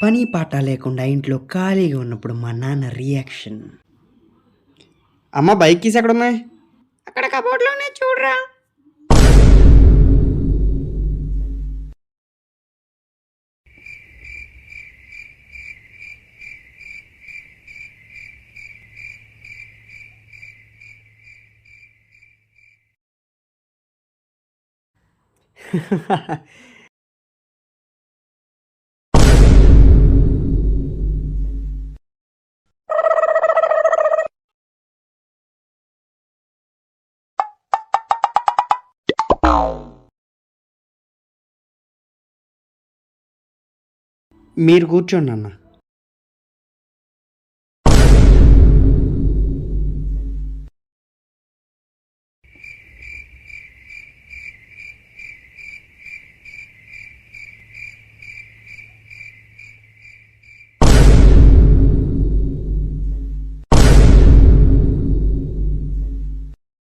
పని పాట లేకుండా ఇంట్లో ఖాళీగా ఉన్నప్పుడు మా నాన్న రియాక్షన్ అమ్మ బైక్ కీస్ ఎక్కడ ఉన్నాయి అక్కడ కబోర్డ్లోనే చూడరా. మీరు కూర్చోండి అన్న.